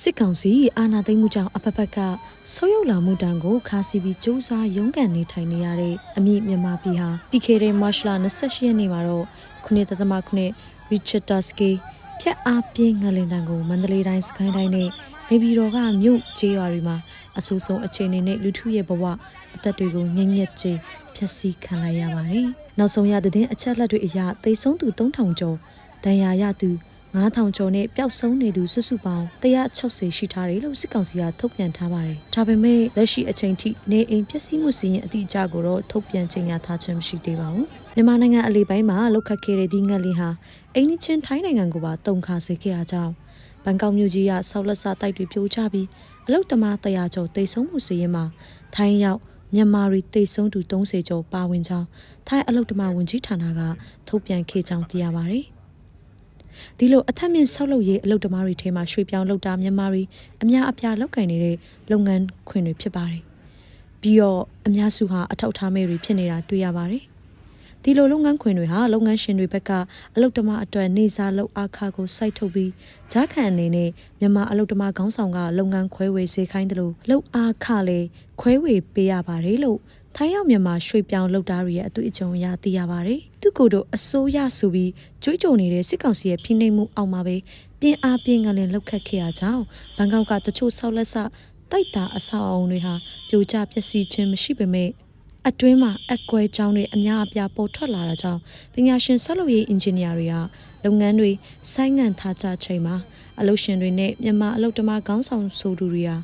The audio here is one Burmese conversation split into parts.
စစ်ကောင်စီအာဏာသိမ်းမှုကြောင့်အဖက်ဖက်ကဆိုးရုပ်လာမှုတံကိုခါစီပြီးစူးစမ်းရုန်းကန်နေထိုင်နေရတဲ့အမိမြန်မာပြည်ဟာပြီးခဲ့တဲ့မတ်လ28ရက်နေ့မှာတော့9.9 Richard Ski ဖြတ်အားပြင်းငလင်တံကိုမန္တလေးတိုင်းစကိုင်းတိုင်းနဲ့နေပြည်တော်ကမြို့ကျေးရွာတွေမှာ အဆိုးဆုံးအခြေအနေနဲ့လူထုရဲ့ဘဝအသက်တွေကိုညှက်ညက်ချင်းဖျက်ဆီးခံလိုက်ရပါတယ်။နောက်ဆုံးရတဲ့အချက်လက်တွေအရသေဆုံးသူ3000ကျော်ဒဏ်ရာရသူ9000ကျော်နဲ့ပျောက်ဆုံးနေသူစုစုပေါင်း160ရှိထားတယ်လို့စစ်ကောင်စီကထုတ်ပြန်ထားပါတယ်။ဒါပေမဲ့လက်ရှိအချိန်ထိနေအိမ်ပျက်စီးမှုစီရင်အတိအကျကိုတော့ထုတ်ပြန်ကြေညာထားခြင်းမရှိသေးပါဘူး။မြန်မာနိုင်ငံအလေးပိုင်းမှာလောက်ခတ်ခဲ့တဲ့ဒီငတ်လေးဟာအိန္ဒိချင်းထိုင်းနိုင်ငံကိုပါတုံခါစေခဲ့တာကြောင့် ဘန်ကောက်မြို့ကြီးကဆောက်လက်စားတိုက်တွေပြိုကျပြီးအလုတ်တမ100ကျော်တိတ်ဆုံးမှုစီရင်မှာထိုင်းရောက်မြန်မာရီတိတ်ဆုံးသူ30ကျော်ပါဝင်ကြောင်းထိုင်းအလုတ်တမဝန်ကြီးဌာနကထုတ်ပြန်ခဲ့ကြောင်းသိရပါတယ်။ဒီလိုအထက်မြင့်ဆောက်လုပ်ရေးအလုပ်သမားတွေထဲမှာရွှေပြောင်းလုပ်တာမြန်မာတွေအများအပြားလုပ်ကင်နေတဲ့လုပ်ငန်းခွင်တွေဖြစ်ပါတယ်။ပြီးတော့အများစုဟာအထောက်ထားမဲ့တွေဖြစ်နေတာတွေ့ရပါတယ်။ ဒီလိုလုပ်ငန်းခွင်တွေဟာလုပ်ငန်းရှင်တွေဘက်ကအလုပ်သမားအတွက်နေစားလုပ်အားခကိုစိုက်ထုတ်ပြီးဂျားခံအနေနဲ့မြန်မာအလုပ်သမားခေါင်းဆောင်ကလုပ်ငန်းခွဲဝေစေခိုင်းတယ်လို့လုပ်အားခလည်းခွဲဝေပေးရပါတယ်လို့ထိုင်းရောက်မြန်မာရွှေပြောင်းလုပ်သားတွေရဲ့အတွေ့အကြုံအရသိရပါတယ်။သူကိုယ်တို့အစိုးရဆိုပြီးကြွေးကြော်နေတဲ့စစ်ကောင်စီရဲ့ဖိနှိပ်မှုအောက်မှာပဲပြင်းအားပြင်းကလည်းလောက်ခတ်ခဲ့ရကြောင်းဘန်ကောက်ကတချို့ဆောက်လက်ဆတိုက်တာအဆောက်အအုံတွေဟာပြိုကျပျက်စီးခြင်းမရှိပေမဲ့ အတွင်းမှာအကွဲကြောင်းတွေအများအပြားပေါ်ထွက်လာတာကြောင့်ပညာရှင်ဆက်လုပ်ရေးအင်ဂျင်နီယာတွေကလုပ်ငန်းတွေဆိုင်းငံ့ထားကြချိန်မှာအလုပ်ရှင်တွေနဲ့မြန်မာအလုပ်သမားခေါင်းဆောင်ဆိုသူတွေဟာ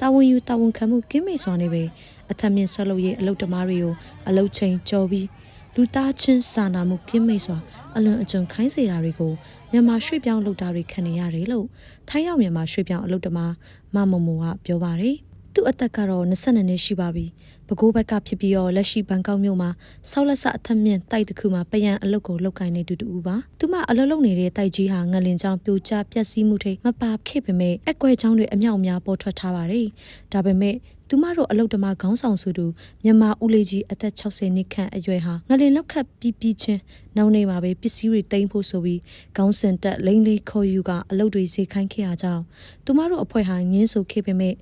တာဝန်ယူတာဝန်ခံမှုကင်းမဲ့စွာနဲ့ပဲအထက်မြင့်ဆက်လုပ်ရေးအလုပ်သမားတွေကိုအလုပ်ချိန်ကြော်ပြီးလူသားချင်းစာနာမှုကင်းမဲ့စွာအလွန်အကျွံခိုင်းစေတာတွေကိုမြန်မာရွှေ့ပြောင်းလုပ်သားတွေခံနေရတယ်လို့ထိုင်းရောက်မြန်မာရွှေ့ပြောင်းအလုပ်သမားမမမိုကပြောပါတယ်သူ့အသက်ကတော့22နှစ်ရှိပါပြီ။ ပဲခူးဘက်ကဖြစ်ပြီးတော့လက်ရှိဘန်ကောက်မြို့မှာဆောက်လက်ဆအထက်မြင့်တိုက်တစ်ခုမှာပယံအလုတ်ကိုလောက်ကိုင်းနေတူတူပါ။သူမအလုတ်လုံနေတဲ့တိုက်ကြီးဟာငလင်ချောင်းပြိုကျပျက်စီးမှုထိမပါခဲ့ပေမဲ့အကွဲချောင်းတွေအမြောက်အများပေါ်ထွက်ထားပါတယ်။ဒါပေမဲ့ သူမတို့အလုတ်တမခေါင်းဆောင်စုသူမြန်မာဦးလေးကြီးအသက်60နှစ်ခန့်အရွယ်ဟာငလင်လောက်ခတ်ပြီးပြီးချင်းနောက်နေမှာပဲပစ္စည်းတွေတိမ့်ဖို့ဆိုပြီးခေါင်းစင်တက်လိမ့်လေးခေါ်ယူကအလုတ်တွေဈေးခိုင်းခဲ့ရကြောင်းသူမတို့အဖွဲ့ဟာငင်းဆိုခဲ့ပေမဲ့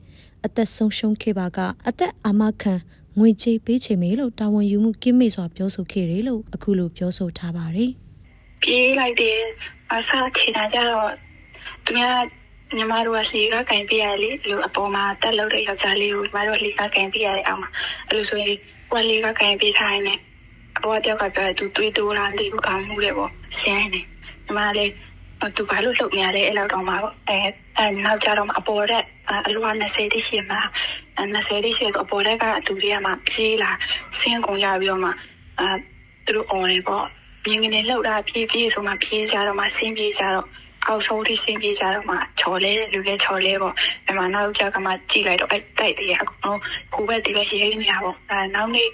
အသက်ဆုံးရှုံးခဲ့ပါကအသက်အာမခံငွေချေးပေးချင်မေလို့တာဝန်ယူမှုကင်းမေစွာပြောဆိုခဲ့တယ်လို့အခုလိုပြောဆိုထားပါတယ်။ပြေးလိုက်တယ်အစားချင်တာကြတော့သူများ ညီမတို့ကလှေကကင်ပြရတယ်လေအဲ့လိုအပေါ်မှာတက်လို့တဲ့ယောက်ျားလေးကိုညီမတို့လှေကကင်ပြရတယ်အောင်မှာအဲ့လိုဆိုရင်ကိုယ်လှေကကင်ပြထားရင်လည်းအပေါ်တယောက်ကပြောတယ်သူတွေးတိုးလာလေကောင်းမှုလေပေါ့ရှင်းနေညီမလေးသူဘာလို့လှုပ်နေရလဲအဲ့လောက်တော့မှာပေါ့အဲအဲနောက်ကြတော့အပေါ်တဲ့အလွာ20တိရှိမှာ20တိရှိတော့အပေါ်တဲ့ကအတူတွေကမှပြေးလာဆင်းကုန်ရပြီးတော့မှအဲသူတို့អော်နေပေါ့မြင်းကနေလှုပ်တာပြေးပြေးဆိုမှပြေးကြတော့မှဆင်းပြေးကြတော့ အောက်ဆုံးထိဆင်းပြေးကြတော့မှချော်လဲလူလဲချော်လဲပေါ့အဲ့မှာနောက်ကြကမှကြည့်လိုက်တော့အဲ့တိုက်တွေအကုန်ဟိုဘက်ဒီဘက်ရေးနေတာပေါ့အဲနောက်နေ့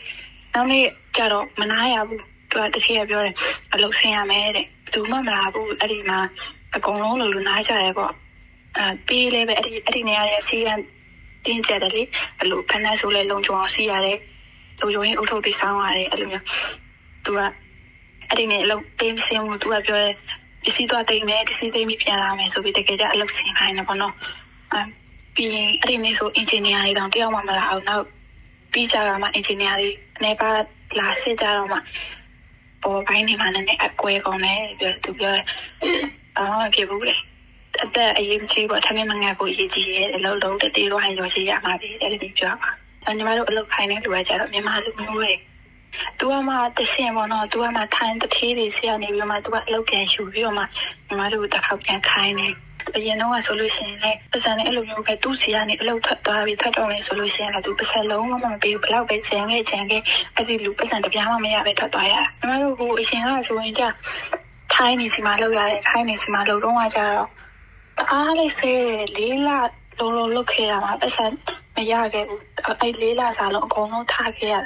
နောက်နေ့ကြတော့မနာရဘူးသူကတတိယပြောတယ်အလုပ်ဆင်းရမယ်တဲ့ဘူးမှမလာဘူးအဲ့ဒီမှာအကုန်လုံးလိုလိုနားကြရဲပေါ့အဲပြေးလဲပဲအဲ့ဒီအဲ့ဒီနေရာရဲ့စီးရန်တင်းကျက်တယ်လေအဲ့လိုဖက်နှက်ဆိုလဲလုံချုံအောင်စီးရတယ်လုံချုံရင်အုတ်ထုတ်ပြီးဆောင်းရတယ်အဲ့လိုမျိုးသူကအဲ့ဒီနေအလုပ်တင်းစင်းမှုသူကပြောတယ်ပ စ္စည်းသွားတိမ်မယ်ပစ္စည်းသိမ်းပြီးပြန်လာမယ်ဆိုပြီးတကယ်ကြအလုပ်ဆင်းခိုင်းတယ်ပေါ့နော်အဲပြီးရင်အဲ့ဒီနေဆိုအင်ဂျင်နီယာတွေတောင်တယောက်မှမလာအောင်နောက်ပြီးကြတာမှအင်ဂျင်နီယာတွေအနေပါလာစစ်ကြတော့မှပေါ်ပိုင်းနေမှာလည်းအကွဲကောင်းတယ်ပြောသူပြောအော်ဖြစ်ဘူးလေအသက်အရေးကြီးပေါ့ထမင်းမငတ်ကိုရေးကြည့်ရဲအလုံးလုံးတတေးတော့ဟန်ရောရှိရမှာပြီအဲ့ဒီပြောပါညီမတို့အလုပ်ခိုင်းတဲ့လူကကြတော့မြန်မာလူမျိုးတွေ သူကမှတရှင်းပေါ့နော်သူကမှထိုင်းတသေးတွေဆရာနေပြီးမှသူကအလုပ်ပြန်ယူပြီးတော့မှညီမတို့တစ်ခေါက်ပြန်ခိုင်းတယ်အရင်တော့ဆိုလို့ရှိရင်လည်းပတ်စံနဲ့အဲ့လိုမျိုးပဲသူ့စီကနေအလုပ်ထွက်သွားပြီးထွက်တော့မယ်ဆိုလို့ရှိရင်လည်းသူပတ်စံလုံးဝမပေးဘူးဘလောက်ပဲချင်ခဲ့ချင်ခဲ့အဲ့ဒီလူပတ်စံတပြားမှမရပဲထွက်သွားရညီမတို့ကိုအရင်ကဆိုရင်じゃထိုင်းနေစီမှာလောက်ရတယ်ထိုင်းနေစီမှာလောက်တော့ကကြတော့အားလေးစေးလေးလာလုံးလုံးလုတ်ခဲ့ရမှာပတ်စံ မရခဲ့ဘူးအဲ့လေးလာစားလုံးအကုန်လုံးထားခဲ့ရ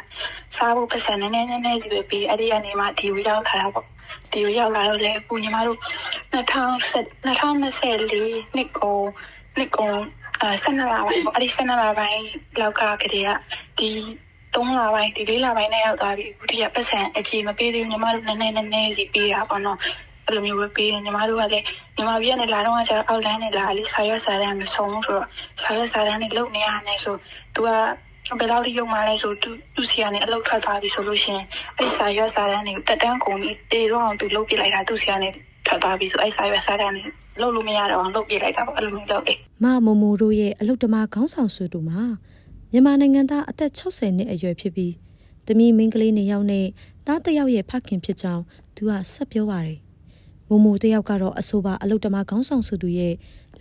စားဖို့ပတ်စံနည်းနည်းနည်းနည်းစီပဲပြီးအဲ့ဒီကနေမှဒီဝရောက်ခါတာပေါ့ဒီကိုရောက်လာတော့လေအခုညီမတို့2020 2024နှစ်ကိုနှစ်ကိုအဲ12လပိုင်းပေါ့အဲ့ဒီ12လပိုင်းလောက်ကကလေးကဒီ3လပိုင်းဒီ4လပိုင်းနဲ့ရောက်သွားပြီအခုတည်းကပတ်စံအကြီးမပေးသေးဘူးညီမတို့နည်းနည်းနည်းနည်းစီပေးတာပေါ့နော် အဲ့လိုမျိုးပဲပေးတယ်ညီမတို့ကလည်းညီမပြည့်နဲ့လာတော့ကကျတော့အောက်လန်းနဲ့လာလေဆာရွက်ဆာတန်းမဆုံးဘူးဆိုတော့ဆာရွက်ဆာတန်းနဲ့လုံနေရတယ်ဆို तू ကဘယ်လောက်ထိရုံမှလဲဆိုသူသူဆီကနေအလုပ်ထွက်သွားပြီဆိုလို့ရှင်အဲ့ဆာရွက်ဆာတန်းနေတက်တန်းကုန်ပြီးတေတော့အောင်သူလုတ်ပြလိုက်တာသူဆီကနေထွက်သွားပြီဆိုအဲ့ဆာရွက်ဆာတန်းနေလုတ်လို့မရတော့အောင်လုတ်ပြလိုက်တာပေါ့အဲ့လိုမျိုးလုပ်တယ်မမမိုတို့ရဲ့အလုပ်တမခေါင်းဆောင်စုတူမှာမြန်မာနိုင်ငံသားအသက်60နှစ်အရွယ်ဖြစ်ပြီးတမီးမင်းကလေးနှစ်ယောက်နဲ့သားတစ်ယောက်ရဲ့ဖခင်ဖြစ်ကြောင်းသူကဆက်ပြောပါတယ် မိုမိုတစ်ယောက်ကတော့အဆိုပါအလုတ္တမခေါင်းဆောင်စုတူရဲ့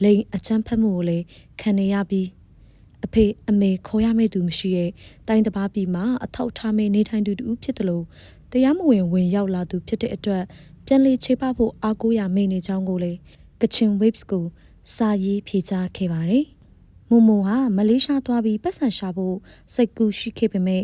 လိန်အချမ်းဖက်မှုကိုလည်းခံနေရပြီးအဖေအမေခေါ်ရမယ့်သူမရှိရဲ့တိုင်းတစ်ပါးပြည်မှာအထောက်ထားမဲ့နေထိုင်သူတူဖြစ်တယ်လို့တရားမဝင်ဝင်ရောက်လာသူဖြစ်တဲ့အတွက်ပြန်လည်ခြေပဖို့အားကိုးရမိနေကြောင်းကိုလည်းကချင် waves ကိုစာရေးဖြေကြားခဲ့ပါတယ်။မိုမိုဟာမလေးရှားသွားပြီးပတ်စံရှာဖို့စိတ်ကူးရှိခဲ့ပေမဲ့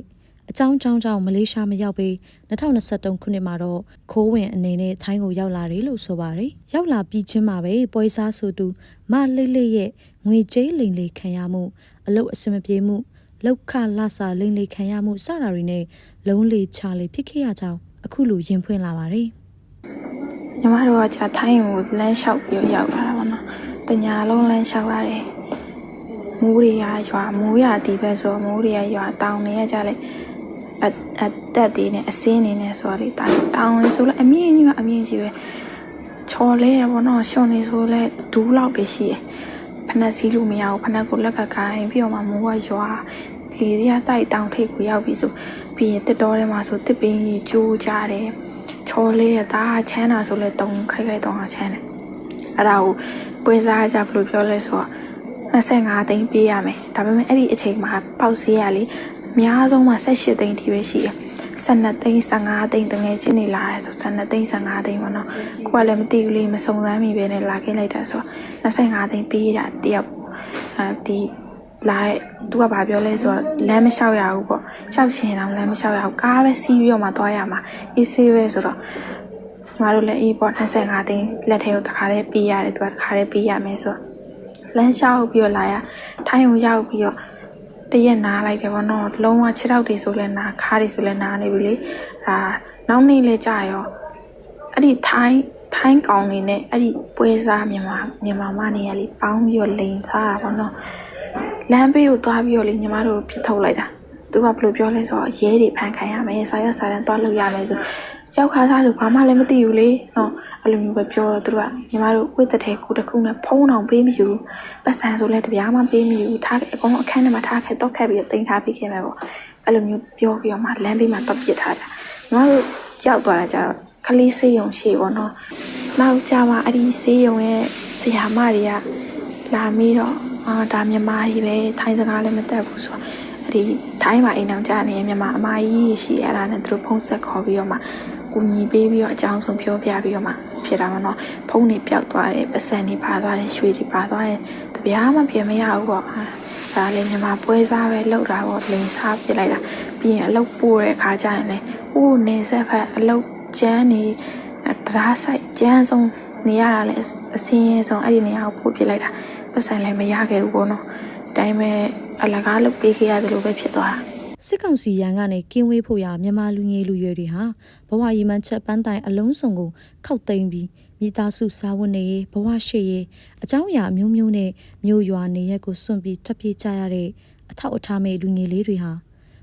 အကြောင်းကြောင်းကြောင့်မလေးရှားမရောက်ပြီး2023ခုနှစ်မှာတော့ခိုးဝင်အနေနဲ့ထိုင်းကိုရောက်လာတယ်လို့ဆိုပါတယ်။ရောက်လာပြီးချင်းမှာပဲပွဲစားဆိုသူမလိတ်လိတ်ရဲ့ငွေကြေးလိမ်လိမ်ခံရမှုအလုတ်အစမပြေမှုလောက်ခလဆာလိမ်လိမ်ခံရမှုစတာတွေနဲ့လုံးလေချလေဖြစ်ခဲ့ရကြောင်းအခုလိုရင်ဖွင့်လာပါတယ်။ညီမတို့ကကြာထိုင်းကိုလမ်းလျှောက်ပြီးရောက်လာတာပေါ့နော်။တညာလုံးလမ်းလျှောက်ရတယ်။မိုးတွေကရွာမိုးရတီးပဲဆိုတော့မိုးတွေကရွာတောင်တွေကကြလေအ အတက်တွေနဲ့အစင်းတွေနဲ့ဆိုတော့လေတောင်တောင်လေးဆိုလည်းအမြင့်ကြီးကအမြင့်ကြီးပဲချော်လဲရပေါ့နော်ရှွန်နေဆိုလဲဒူးလောက်တွေရှိတယ်။ဖနက်စီးလို့မရဘူးဖနက်ကိုလက်ကကိုင်းပြီးတော့မှမိုးကရွာလေတွေကတိုက်တောင်ထိပ်ကိုရောက်ပြီဆိုပြီးရင်တစ်တော်ထဲမှာဆိုတစ်ပင်းကြီးကျိုးကြတယ်ချော်လေးရတာချမ်းတာဆိုလဲတုံခိုက်ခိုက်တုံအောင်ချမ်းတယ်အဲ့ဒါကိုပွဲစားကြဘယ်လိုပြောလဲဆိုတော့25သိန်းပေးရမယ်ဒါပေမဲ့အဲ့ဒီအချိန်မှာပေါက်ဈေးရလေအ များဆုံးမှ18သိန်းထိပဲရှိတယ်12သိန်း15သိန်းတငယ်ချင်းနေလာတယ်ဆို12သိန်း15သိန်းပေါ့နော်ကိုကလည်းမသိဘူးလေမစုံစမ်းမိပဲနဲ့လာခဲ့လိုက်တာဆို25သိန်းပေးတာတယောက်အဲဒီလာတဲ့သူကဘာပြောလဲဆိုတော့လမ်းမလျှောက်ရဘူးပေါ့လျှောက်ချင်တော့လမ်းမလျှောက်ရဘူးကားပဲစီးပြီးတော့မှသွားရမှာအေးဆေးပဲဆိုတော့ညီမတို့လည်းအေးပေါ့25သိန်းလက်ထဲကိုတစ်ခါတည်းပေးရတယ်သူကတစ်ခါတည်းပေးရမယ်ဆိုတော့လမ်းလျှောက်ပြီးတော့လာရထိုင်းကိုရောက်ပြီးတော့ တရက်နားလိုက်တယ်ပေါ့နော်လုံးဝခြေထောက်တွေဆိုလဲနာခါးတွေဆိုလဲနာနေပြီလေအာနောက်နေ့လဲကြာရောအဲ့ဒီထိုင်းထိုင်းကောင်နေနဲ့အဲ့ဒီပွဲစားမြန်မာမြန်မာမနေရလေပေါင်းပြီးတော့လိန်စားတာပေါ့နော်လမ်းဘေးကိုသွားပြီးတော့လေညီမတို့ပြစ်ထုတ်လိုက်တာသူကဘယ်လိုပြောလဲဆိုတော့ရဲတွေဖန်ခံရမယ်ဆာရဆာရန်သွားလို့ရမယ်ဆိုရောက်ခါစားဆိုဘာမှလည်းမသိဘူးလေနော် အဲ့လိုမျိုးပဲပြောတော့သူကညီမတို့ဝိတ်တဲ့ကူတစ်ခုနဲ့ဖုံးအောင်ပေးမယူပတ်စံဆိုလဲတပြားမှပေးမယူထားအကုန်အခန်းထဲမှာထားခဲ့တော့ခက်ပြီးတော့တင်ထားပေးခဲ့မယ်ပေါ့အဲ့လိုမျိုးပြောပြီးတော့မှလမ်းဘေးမှာတော့ပြစ်ထားတာညီမတို့ကြောက်သွားတာကြတော့ခလေးစေးရုံရှိပေါ့နော်နောက်ကြမှာအဲ့ဒီစေးရုံရဲ့ဆရာမတွေကလာမေးတော့အာဒါမြန်မာကြီးပဲထိုင်းစကားလည်းမတတ်ဘူးဆိုတော့အဲ့ဒီထိုင်းမှာအိမ်အောင်ကြနေရင်မြန်မာအမကြီးရှိအဲ့ဒါနဲ့သူတို့ဖုန်းဆက်ခေါ်ပြီးတော့မှကူညီပေးပြီးတော့အကြောင်းဆုံးပြောပြပြီးတော့မှ ဖြစ်တာမနော်ဖုန်းတွေပျောက်သွားတယ်ပတ်စံတွေပါသွားတယ်ရွှေတွေပါသွားတယ်တပြားမှပြင်မရဘူးပေါ့အာဒါလည်းမြန်မာပွဲစားပဲလောက်တာပေါ့လိန်စားပြစ်လိုက်တာပြီးရင်အလုပ်ပို့တဲ့အခါကျရင်လည်းဟိုးနေဆက်ဖက်အလုပ်ကျန်းနေတရားဆိုင်ကျန်းဆုံးနေရတာလည်းအစင်းရဲဆုံးအဲ့ဒီနေရာကိုပို့ပြစ်လိုက်တာပတ်စံလည်းမရခဲ့ဘူးပေါ့နော်။ဒါပေမဲ့အလကားလုပ်ပေးခဲ့ရတယ်လို့ပဲဖြစ်သွားတာ စစ်ကောင်စီရန်ကနေကင်းဝေးဖို့ရမြန်မာလူငယ်လူရွယ်တွေဟာဘဝရည်မှန်းချက်ပန်းတိုင်အလုံးစုံကိုခောက်သိမ်းပြီးမိသားစုစားဝတ်နေရေးဘဝရှိရေးအကြောင်းအရာအမျိုးမျိုးနဲ့မျိုးရွာနေရက်ကိုစွန့်ပြီးထွက်ပြေးကြရတဲ့အထောက်အထားမဲ့လူငယ်လေးတွေဟာ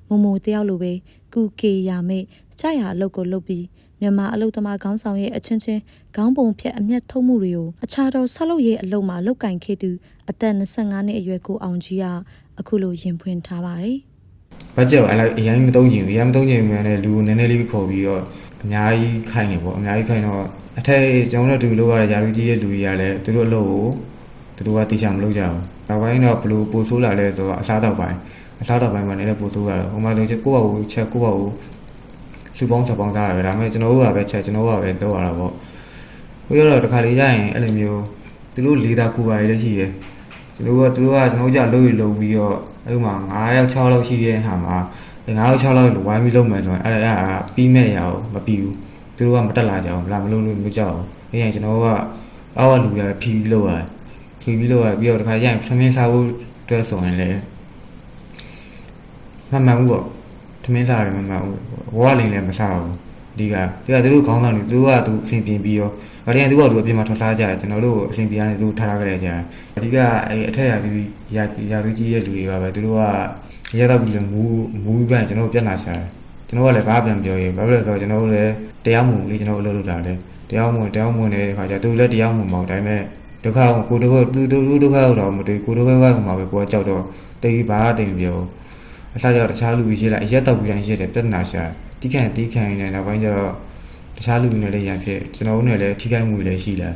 မုံမိုတယောက်လိုပဲကုကေရမဲ့ကြာရအလုပ်ကိုလုပ်ပြီးမြန်မာအလုပ်သမားခေါင်းဆောင်ရဲ့အချင်းချင်းခေါင်းပုံဖြတ်အမျက်ထုတ်မှုတွေကိုအခြားသောဆက်လုပ်ရေးအလုပ်မှာလောက်ကင်ခဲ့သူအသက်25နှစ်အရွယ်ကိုအောင်ကြီးကအခုလိုရင်ဖွင့်ထားပါတယ် ဘတ်ဂျက်ကိုအဲ့လိုက်အရင်မတုံးချင်ဘူးအရင်မတုံးချင်ဘူးလည်းလူကိုနည်းနည်းလေးပဲခေါ်ပြီးတော့အများကြီးခိုင်းနေပေါ့အများကြီးခိုင်းတော့အထက်ကျွန်တော်တို့တူလို့ရတဲ့ယာလူကြီးရဲ့လူကြီးကလည်းသူတို့အလုပ်ကိုသူတို့ကတိကျမလုပ်ကြဘူးနောက်ပိုင်းတော့ဘလို့ပိုဆိုးလာလဲဆိုတော့အစားတော့ပိုင်းအစားတော့ပိုင်းမှာလည်းပိုဆိုးလာတော့ဟိုမှာလုံးချက်ကိုယ့်ဘာကိုချက်ကိုယ့်ဘာကိုစုပေါင်းချက်ပေါင်းစားရတယ်ဒါပေမဲ့ကျွန်တော်တို့ကပဲချက်ကျွန်တော်တို့ကပဲလုပ်ရတာပေါ့ဟိုရတော့တခါလေရရင်အဲ့လိုမျိုးသူတို့လေးတာကူပါရလည်းရှိတယ် ကျွန်တော်ကသူတို့ကကျွန်တော်ကြလို့လုံပြီးတော့အဲ့မှာ9ယောက်6လောက်ရှိတဲ့ဟာမှာ9ယောက်6လောက်ဝိုင်းပြီးလုံမယ်ဆိုရင်အဲ့ဒါကပြီးမဲ့ရအောင်မပြီးဘူးသူတို့ကမတက်လာကြအောင်လာမလို့လို့မကြောက်ဘူးအဲ့ရင်ကျွန်တော်ကအောက်ကလူရဖြီးလို့ရတယ်ဖြီးပြီးလို့ရပြီးတော့တခါရရင်ဖျင်းဖျင်းစားဖို့အတွက်ဆိုရင်လည်းမှန်မှန်ဘူးပေါ့သမင်းစားတယ်မမဟုတ်ဘဝလိန်လည်းမစားဘူး ဒီကဒီကသူတို့ခေါင်းဆောင်တွေသူတို့ကသူအဆင်ပြေပြီးရောဗရီယန်သူကသူအပြင်မှာထွက်စားကြတယ်ကျွန်တော်တို့အဆင်ပြေရတယ်သူတို့ထားထားကြတယ်ကြာအဓိကအဲအထက်ရာသူရာရာသူကြီးရဲ့လူတွေပါပဲသူတို့ကရတော့ပြီးလည်းမူးမူးပြန်ကျွန်တော်တို့ပြတ်နာရှာတယ်ကျွန်တော်ကလည်းဘာပြန်ပြောရင်ဘာဖြစ်လဲဆိုတော့ကျွန်တော်တို့လည်းတရားမှုလေးကျွန်တော်တို့အလုပ်လုပ်တာလေတရားမှုတရားမှုနေတဲ့ခါကျသူလည်းတရားမှုမဟုတ်ဒါပေမဲ့ဒုက္ခကိုဒုက္ခသူတို့ဒုက္ခတော့မတွေ့ကိုဒုက္ခကမှာပဲကိုကကြောက်တော့တိတ်ဘာတိတ်ပြောအစားကြောင့်တခြားလူကြီးရှိလိုက်အရက်တော့ပြီးတိုင်းရှိတယ်ပြတ်နာရှာ တိခန့်တိခန့်နေနောက်ပိုင်းကျတော့တခြားလူတွေနဲ့လည်းရံဖြစ်ကျွန်တော်တို့နဲ့လည်းထိခိုက်မှုတွေလည်းရှိလာ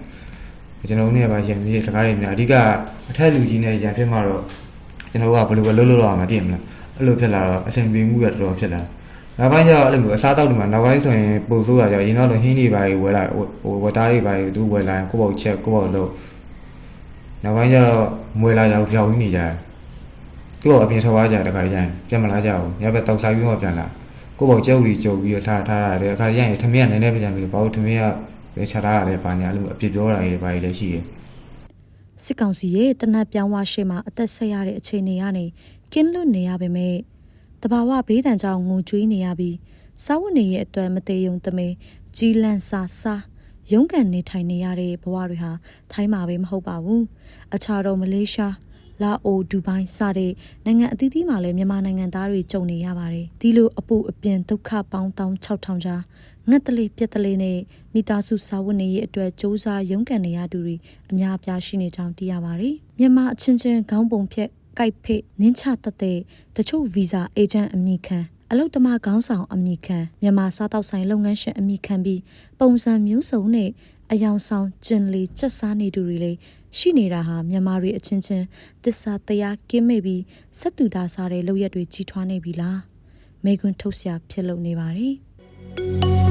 ကျွန်တော်တို့နဲ့ပါရံပြီးတကားတွေများအဓိကအထက်လူကြီးနဲ့ရံဖြစ်မှတော့ကျွန်တော်တို့ကဘယ်လိုပဲလုပ်လို့တော့မှသိရမလားအဲ့လိုဖြစ်လာတော့အဆင်ပြေမှုရတော်တော်ဖြစ်လာနောက်ပိုင်းကျတော့အဲ့လိုမျိုးအစားတောက်တွေမှာနောက်ပိုင်းဆိုရင်ပို့ဆိုးရကြရင်တော့ဟင်းတွေပါတွေဝယ်လာဟိုဝက်သားတွေပါတွေသူဝယ်လာရင်ကိုယ့်ဘောက်ချက်ကိုယ့်ဘောက်လို့နောက်ပိုင်းကျတော့မွေလာရောက်ပြောင်းနေကြတယ်သူ့ဘောက်အပြင်ထွက်သွားကြတယ်တခါကျရင်ပြန်မလာကြဘူးညဘက်တောက်စားပြီးတော့ပြန်လာ ကိုယ့်ဘောက်ကျုပ်ကြီးကျုပ်ပြီးတော့ထားထားရတယ်အခါကျရင်ထမင်းကနည်းနည်းပြန်ပြီးတော့ဘာလို့ထမင်းကပဲချထားရတယ်ပါညာလို့အပြစ်ပြောတာတွေပါလည်းရှိတယ်စစ်ကောင်စီရဲ့တနတ်ပြောင်းဝရှိမှာအသက်ဆက်ရတဲ့အခြေအနေကနေကင်းလွတ်နေရပေမဲ့တဘာဝဘေးတံကြောင့်ငုံကြွေးနေရပြီးစားဝတ်နေရဲ့အတွက်မသေးယုံတမဲကြီးလန့်စာစားရုန်းကန်နေထိုင်နေရတဲ့ဘဝတွေဟာထိုင်းမှာပဲမဟုတ်ပါဘူးအခြားတော့မလေးရှား လာအိုဒူဘိုင်းစတဲ့နိုင်ငံအသီးသီးမှာလည်းမြန်မာနိုင်ငံသားတွေကြုံနေရပါတယ်ဒီလိုအပူအပြင်ဒုက္ခပေါင်း16000ကြားငတ်တလေပြက်တလေနဲ့မိသားစုစာဝတ်နေရေးအတွက်စ조사ရုန်းကန်နေရသူတွေအများအပြားရှိနေကြောင်းသိရပါတယ်မြန်မာအချင်းချင်းခေါင်းပုံဖြက်ကြိုက်ဖိတ်နင်းချတတ်တဲ့တချို့ဗီဇာအေဂျင့်အမိခံအလုတ်တမခေါင်းဆောင်အမိခံမြန်မာစားတောက်ဆိုင်လုပ်ငန်းရှင်အမိခံပြီးပုံစံမျိုးစုံနဲ့ အယောင်ဆောင်ကျင်လီစက်စားနေသူတွေလည်းရှိနေတာဟာမြန်မာတွေအချင်းချင်းတစ္ဆာတရားကင်းမဲ့ပြီးစက်တူတာစားတဲ့လုပ်ရက်တွေကြီးထွားနေပြီလားမေကွန်းထုတ်ဆရာဖြစ်လုပ်နေပါတယ်